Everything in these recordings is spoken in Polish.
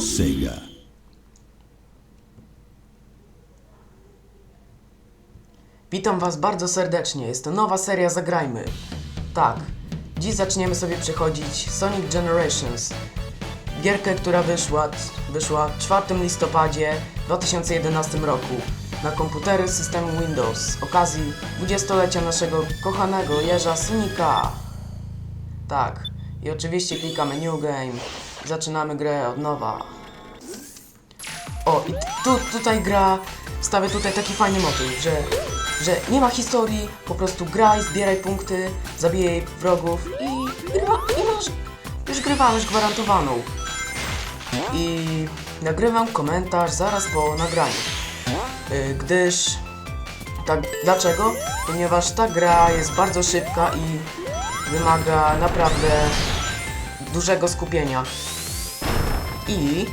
Sega. Witam Was bardzo serdecznie. Jest to nowa seria Zagrajmy. Tak, dziś zaczniemy sobie przechodzić Sonic Generations. Gierkę, która wyszła, wyszła w 4 listopadzie 2011 roku na komputery systemu Windows z okazji 20-lecia naszego kochanego jeża Sonika. Tak, i oczywiście klikamy New Game. Zaczynamy grę od nowa. O, i tu, tutaj gra, stawię tutaj taki fajny motyw, że, że nie ma historii, po prostu graj, zbieraj punkty, zabijaj wrogów i, grywa, i masz już grywałeś gwarantowaną. I nagrywam komentarz zaraz po nagraniu, y, gdyż, tak, dlaczego? Ponieważ ta gra jest bardzo szybka i wymaga naprawdę dużego skupienia. I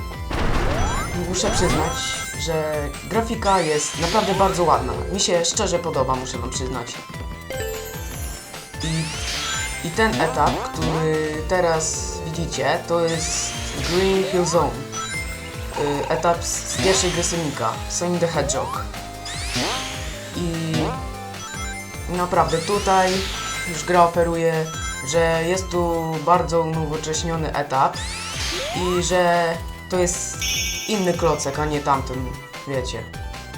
muszę przyznać, że grafika jest naprawdę bardzo ładna. Mi się szczerze podoba, muszę wam przyznać. I, i ten etap, który teraz widzicie, to jest Green Hill Zone. Y, Etap z, pierwszej gry Sonika, Sonic the Hedgehog. I naprawdę tutaj już gra oferuje, że jest tu bardzo unowocześniony etap i że to jest inny klocek, a nie tamten, wiecie.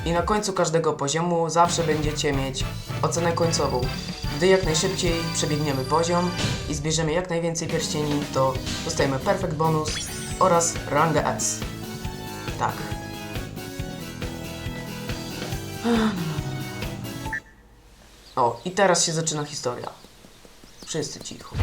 I na końcu każdego poziomu zawsze będziecie mieć ocenę końcową. Gdy jak najszybciej przebiegniemy poziom i zbierzemy jak najwięcej pierścieni, to dostajemy perfect bonus oraz rangę S. Tak. O, i teraz się zaczyna historia. Wszyscy cicho.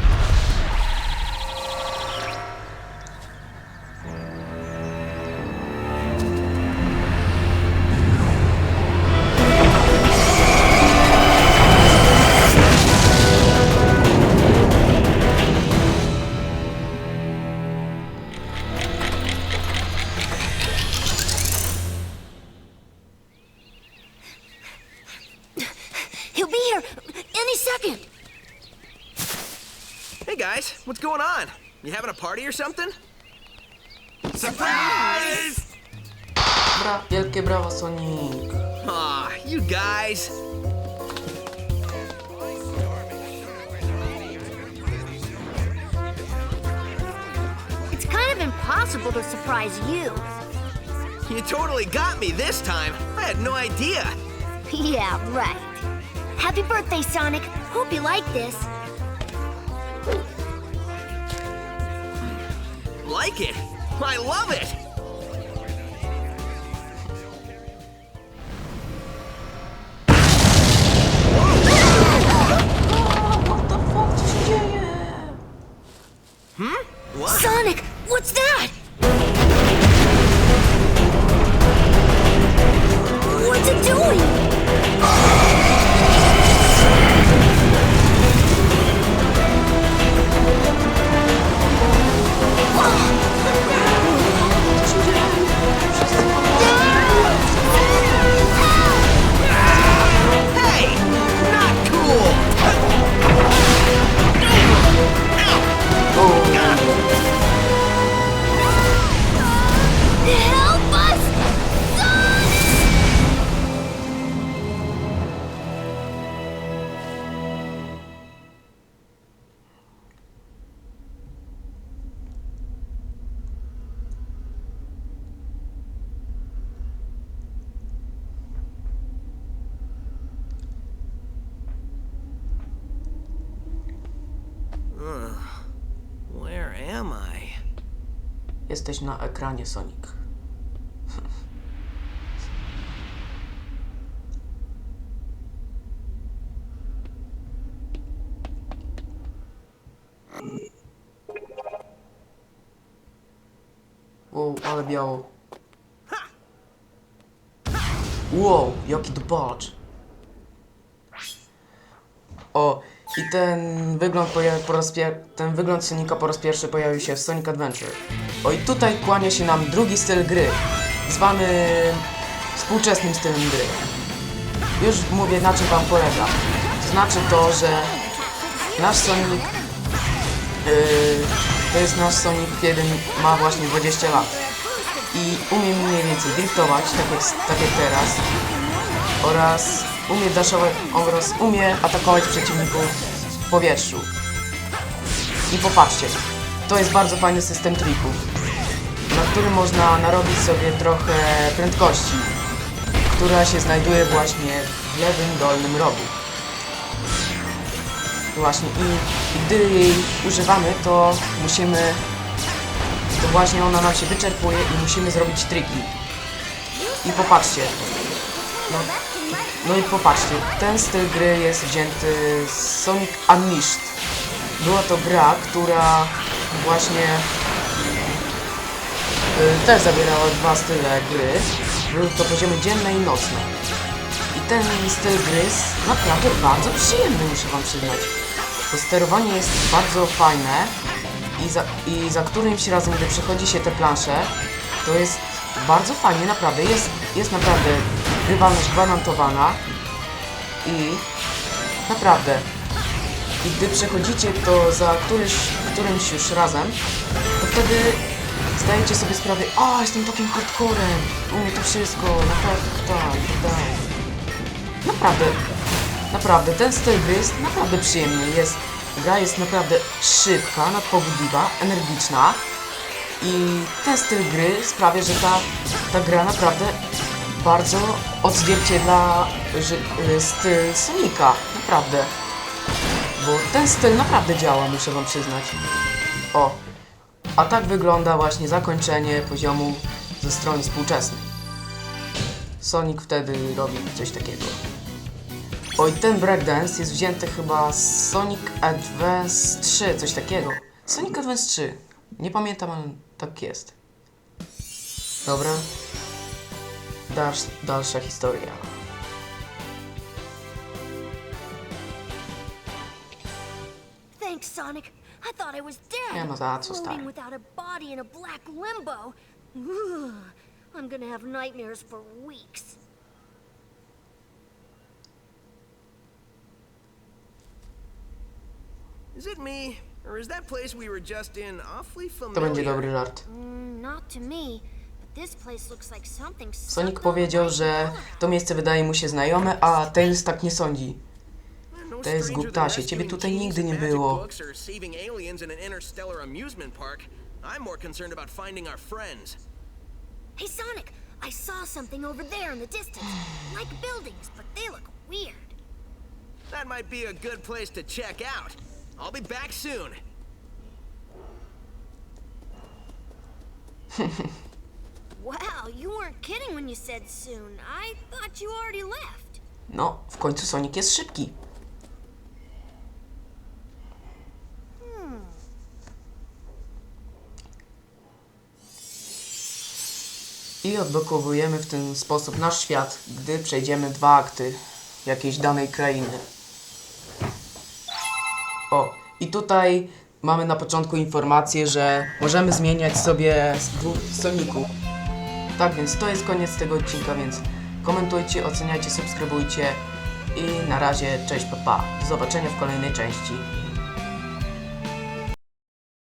Hey guys, what's going on? You having a party or something? Bra wielkie brawo Sonic. Aw, you guys. It's kind of impossible to surprise you. You totally got me this time. I had no idea. Yeah, right. Happy birthday, Sonic. Hope you like this. Like it? I love it. Dzieje? What? Sonic, what's that? What's it doing? Jesteś na ekranie Sonic. Wow, ale biało. Wow, jaki patrz. O, i ten wygląd po raz ten wygląd Sonika po raz pierwszy pojawił się w Sonic Adventure. O i tutaj kłania się nam drugi styl gry, zwany współczesnym stylem gry. Już mówię na czym wam polega. To znaczy to, że nasz Sonic yy, to jest nasz Sonic, kiedy ma właśnie 20 lat. i umie mniej więcej driftować, tak jak, tak jak teraz. Oraz umie daszować, oraz umie atakować przeciwników w powietrzu. I popatrzcie, to jest bardzo fajny system trików, na którym można narobić sobie trochę prędkości, która się znajduje właśnie w lewym dolnym rogu. Właśnie i, gdy jej używamy, to musimy, to właśnie ona nam się wyczerpuje i musimy zrobić triki. I popatrzcie, no, no i popatrzcie, ten styl gry jest wzięty z Sonic Unleashed. Była to gra, która właśnie y, też zawierała dwa style gry. Były to poziomy dzienne i nocne. I ten styl gry jest naprawdę bardzo przyjemny, muszę wam przyznać. To sterowanie jest bardzo fajne i za, i za którymś razem, gdy przechodzi się te plansze, to jest bardzo fajnie, naprawdę. Jest, jest naprawdę grywalność gwarantowana i naprawdę. I gdy przechodzicie to za któryś, którymś już razem, to wtedy zdajecie sobie sprawę, a jestem takim hardcorem, umiem to wszystko, naprawdę, tak, tak dalej. Naprawdę, naprawdę, ten styl gry jest naprawdę przyjemny. Jest, gra jest naprawdę szybka, nadpobudliwa, energiczna. I ten styl gry sprawia, że ta, ta gra naprawdę bardzo odzwierciedla y, styl Sonika. Naprawdę. Bo ten styl naprawdę działa, muszę wam przyznać. O. A tak wygląda właśnie zakończenie poziomu ze strony współczesnej. Sonic wtedy robi coś takiego. Oj, ten breakdance jest wzięty chyba z Sonic Advance 3, coś takiego. Sonic Advance 3. Nie pamiętam, ale tak jest. Dobra. Dalsz, dalsza historia. Sonic. I thought I was dead. Nie ma za co, Floating stary. without a body in a black limbo. Ugh, I'm gonna have nightmares for weeks. Is it me, or is that place we were just in awfully To familiar? będzie dobry żart. Mm, not to me, but this place looks like something Sonic powiedział, że to miejsce wydaje mu się znajome, a Tails tak nie sądzi. To jest than ciebie tutaj nigdy nie było. I'm more concerned about finding our friends. Hey, Sonic, I saw something over there in the distance. like buildings, but they look weird. That might be a good place to check out. I'll be back soon. Wow, you weren't kidding when you said soon. I thought you already left. No, w końcu Sonic jest szybki. I odblokowujemy w ten sposób nasz świat, gdy przejdziemy dwa akty jakiejś danej krainy. O, i tutaj mamy na początku informację, że możemy zmieniać sobie dwóch Soników. Tak więc to jest koniec tego odcinka, więc komentujcie, oceniajcie, subskrybujcie i na razie cześć, papa. Do zobaczenia w kolejnej części.